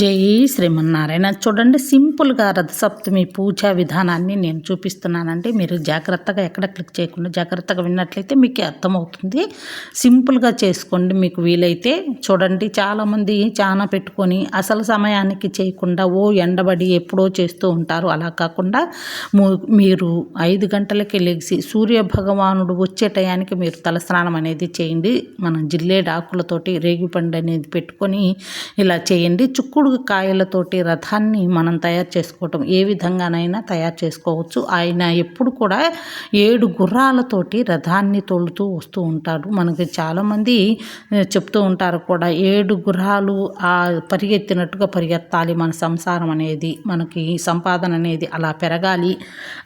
జై శ్రీమన్నారాయణ. చూడండి సింపుల్గా రథసప్తమి పూజా విధానాన్ని నేను చూపిస్తున్నానండి. మీరు జాగ్రత్తగా ఎక్కడ క్లిక్ చేయకుండా జాగ్రత్తగా విన్నట్లయితే మీకు అర్థమవుతుంది. సింపుల్గా చేసుకోండి మీకు వీలైతే. చూడండి చాలామంది చాలా పెట్టుకొని అసలు సమయానికి చేయకుండా ఓ ఎండబడి ఎప్పుడో చేస్తూ ఉంటారు. అలా కాకుండా మీరు ఐదు గంటలకి లెగిసి సూర్య భగవానుడు వచ్చే టయానికి మీరు తలస్నానం అనేది చేయండి. మనం జిల్లేడాకులతోటి రేగిపండు అనేది పెట్టుకొని ఇలా చేయండి. చుక్కు చిక్కుడు కాయలతోటి రథాన్ని మనం తయారు చేసుకోవటం ఏ విధంగానైనా తయారు చేసుకోవచ్చు. ఆయన ఎప్పుడు కూడా ఏడు గుర్రాలతోటి రథాన్ని తోలుతూ వస్తూ ఉంటాడు. మనకి చాలామంది చెప్తూ ఉంటారు కూడా ఏడు గుర్రాలు ఆ పరిగెత్తినట్టుగా పరిగెత్తాలి మన సంసారం అనేది మనకి సంపాదన అనేది అలా పెరగాలి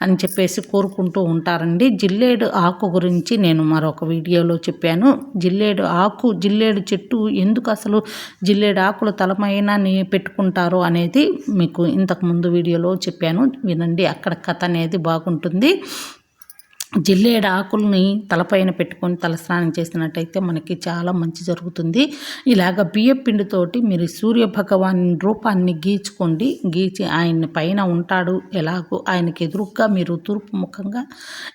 అని చెప్పేసి కోరుకుంటూ ఉంటారండి. జిల్లేడు ఆకు గురించి నేను మరొక వీడియోలో చెప్పాను. జిల్లేడు ఆకు జిల్లేడు చెట్టు ఎందుకు అసలు జిల్లేడు ఆకుల తలమైన పెట్టుకుంటారు అనేది మీకు ఇంతకుముందు వీడియోలో చెప్పాను. వినండి అక్కడ కథ అనేది బాగుంటుంది. జిల్లేడు ఆకుల్ని తలపైన పెట్టుకొని తలస్నానం చేసినట్టయితే మనకి చాలా మంచి జరుగుతుంది. ఇలాగ బియ్యం పిండితోటి మీరు సూర్య భగవాన్ రూపాన్ని గీచుకోండి. గీచి ఆయన పైన ఉంటాడు. ఎలాగో ఆయనకి ఎదురుగ్గా మీరు తూర్పు ముఖంగా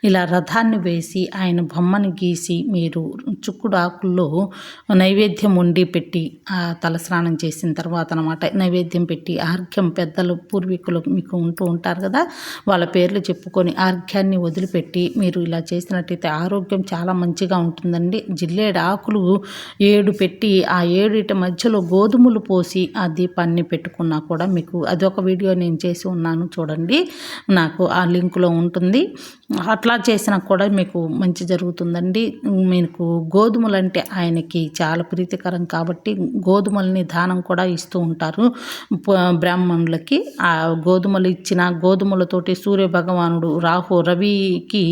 ఇలా రథాన్ని వేసి ఆయన బొమ్మని గీసి మీరు చుక్కుడు ఆకుల్లో నైవేద్యం వండి పెట్టి ఆ తలస్నానం చేసిన తర్వాత అనమాట నైవేద్యం పెట్టి ఆర్ఘ్యం పెద్దలు పూర్వీకులు మీకు ఉంటూ ఉంటారు కదా. వాళ్ళ పేర్లు చెప్పుకొని ఆర్ఘ్యాన్ని వదిలిపెట్టి మీరు ఇలా చేసినట్టయితే ఆరోగ్యం చాలా మంచిగా ఉంటుందండి. జిల్లేడు ఆకులు ఏడు పెట్టి ఆ ఏడిటి మధ్యలో గోధుమలు పోసి ఆ దీపాన్ని పెట్టుకున్నా కూడా మీకు అదొక వీడియో నేను చేసి ఉన్నాను చూడండి. నాకు ఆ లింకులో ఉంటుంది. అట్లా చేసినా కూడా మీకు మంచి జరుగుతుందండి. మీకు గోధుమలు అంటే ఆయనకి చాలా ప్రీతికరం కాబట్టి గోధుమల్ని దానం కూడా ఇస్తూ ఉంటారు బ్రాహ్మణులకి. ఆ గోధుమలు ఇచ్చిన గోధుమలతోటి సూర్య భగవానుడు రాహు రవికి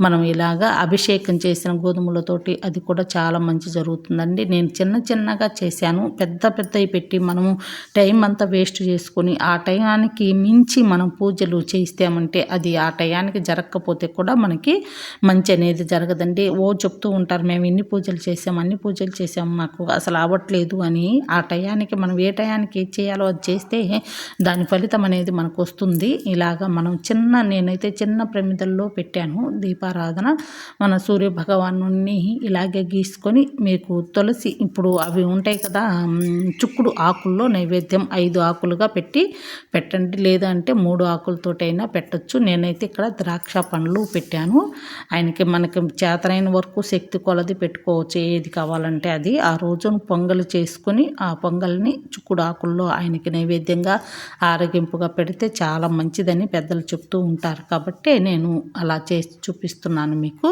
మనం ఇలాగా అభిషేకం చేసిన గోధుమలతోటి అది కూడా చాలా మంచి జరుగుతుందండి. నేను చిన్న చిన్నగా చేశాను. పెద్ద పెద్దవి పెట్టి మనము టైం అంతా వేస్ట్ చేసుకొని ఆ టయానికి మించి మనం పూజలు చేస్తామంటే అది ఆ టయానికి జరగకపోతే కూడా మనకి మంచి అనేది జరగదండి. ఓ చెప్తూ ఉంటారు మేము ఇన్ని పూజలు చేసాం అన్ని పూజలు చేసాం మాకు అసలు అవ్వట్లేదు అని. ఆ టయానికి మనం ఏ టయానికి ఏది చేయాలో అది చేస్తే దాని ఫలితం అనేది మనకు వస్తుంది. ఇలాగా మనం చిన్న నేనైతే చిన్న ప్రమిదల్లో పెట్టాను. దీపారాధన మన సూర్య భగవాను ఇలాగే గీసుకొని మీకు తులసి ఇప్పుడు అవి ఉంటాయి కదా చుక్కుడు ఆకుల్లో నైవేద్యం ఐదు ఆకులుగా పెట్టి పెట్టండి. లేదంటే మూడు ఆకులతోటైనా పెట్టచ్చు. నేనైతే ఇక్కడ ద్రాక్ష పండ్లు పెట్టాను. ఆయనకి మనకి చేతనైన వరకు శక్తి కొలది పెట్టుకోవచ్చు. ఏది కావాలంటే అది. ఆ రోజును పొంగలు చేసుకొని ఆ పొంగల్ని చుక్కుడు ఆకుల్లో ఆయనకి నైవేద్యంగా ఆరోగింపుగా పెడితే చాలా మంచిదని పెద్దలు చెప్తూ ఉంటారు. కాబట్టి నేను అలా చేసి చూపిస్తున్నాను మీకు.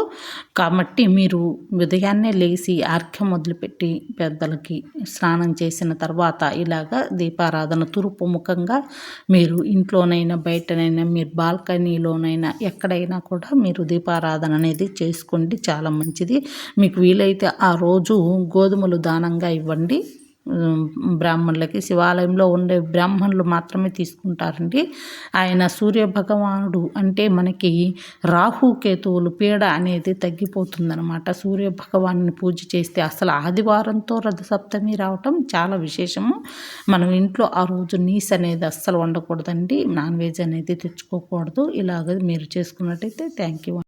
కాబట్టి మీరు ఉదయాన్నే లేచి ఆర్ఘ్యం మొదలుపెట్టి పెద్దలకి స్నానం చేసిన తర్వాత ఇలాగా దీపారాధన తూర్పు ముఖంగా మీరు ఇంట్లోనైనా బయటనైనా మీరు బాల్కనీలోనైనా ఎక్కడైనా కూడా మీరు దీపారాధన అనేది చేసుకోండి. చాలా మంచిది. మీకు వీలైతే ఆ రోజు గోధుమలు దానంగా ఇవ్వండి. బ్రాహ్మణులకి శివాలయంలో ఉండే బ్రాహ్మణులు మాత్రమే తీసుకుంటారండి. ఆయన సూర్య భగవానుడు అంటే మనకి రాహుకేతువులు పీడ అనేది తగ్గిపోతుందనమాట సూర్య భగవాన్ని పూజ చేస్తే అసలు ఆదివారంతో రథసప్తమి రావటం చాలా విశేషము. మనం ఇంట్లో ఆ రోజు నీస్ అనేది అస్సలు వండకూడదండి. నాన్ వెజ్ అనేది తెచ్చుకోకూడదు. ఇలాగ మీరు చేసుకున్నట్టయితే థ్యాంక్ యూ.